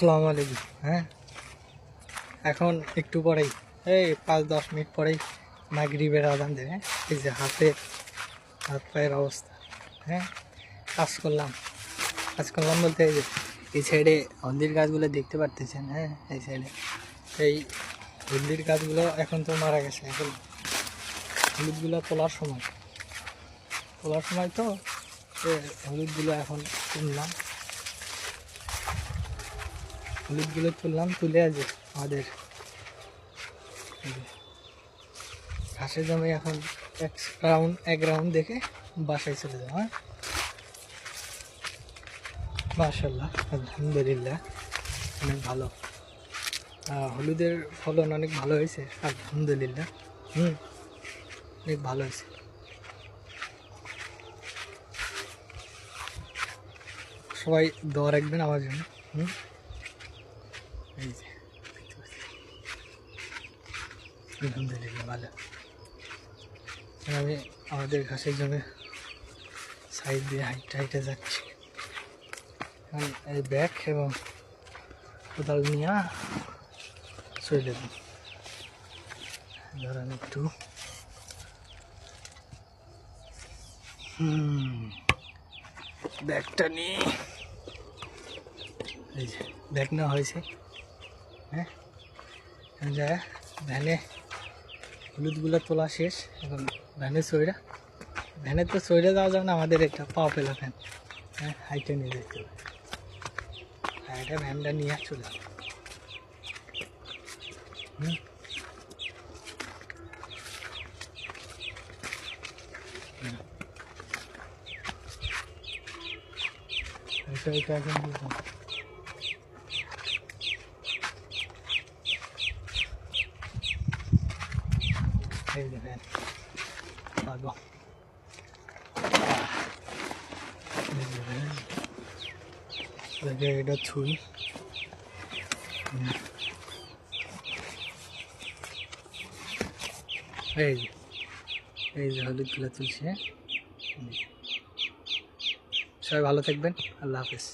আসসালামু আলাইকুম। হ্যাঁ? এখন একটু পরেই, এই পাঁচ দশ মিনিট পরেই মাগরিবের আদান দেবে। এই যে হাতে, হাত পায়ের অবস্থা। হ্যাঁ? কাজ করলাম। কাজ করলাম বলতে এই যে, এই সাইডে হলদির গাছগুলো দেখতে পারতেছেন হ্যাঁ? এই সাইডে। এই হলদির গাছগুলো এখন তো মারা গেছে, এখন হলুদগুলো তোলার সময়। তোলার সময় তো হলুদগুলো এখন তুললাম। হলুদগুলো তুললাম তুলে আছে আমাদের। ঘাসের জমি এখন এক রাউন্ড এক রাউন্ড দেখে বাসায় চলে যাও হ্যাঁ? মাশাল্লাহ আলহামদুলিল্লাহ, অনেক ভালো। হলুদের ফলন অনেক ভালো হয়েছে, আলহামদুলিল্লাহ, হুম, অনেক ভালো হয়েছে। সবাই দোয়া রাখবেন আমার জন্য, হুম? এই যে আলহামদুলিল্লাহ ভালো আমি আমাদের ঘাসের জন্য সাইড দিয়ে হাইটে হাইটে যাচ্ছি এই ব্যাগ এবং কোদাল নিয়ে চলে যাব ধরেন একটু ব্যাগটা নিয়ে এই যে ব্যাগ নেওয়া হয়েছে। হ্যাঁ? যা ভ্যানে হলুদগুলো তোলা শেষ, এখন ভ্যানে চইরা ভ্যানে তো চইরা যাওয়া যাবে না, আমাদের একটা পা পেলা ভ্যান। হ্যাঁ হাইটে নিয়ে যেতে হবে। হাইটে ভ্যানটা নিয়ে চলে যাবে। হুম। এটা এটা ভ্যান পাগল এই যে ভ্যান এই যে এটা ছুরি হুম। এই যে এই যে হলুদগুলো তুলছে হ্যাঁ? হুম। সবাই ভালো থাকবেন আল্লাহ হাফেজ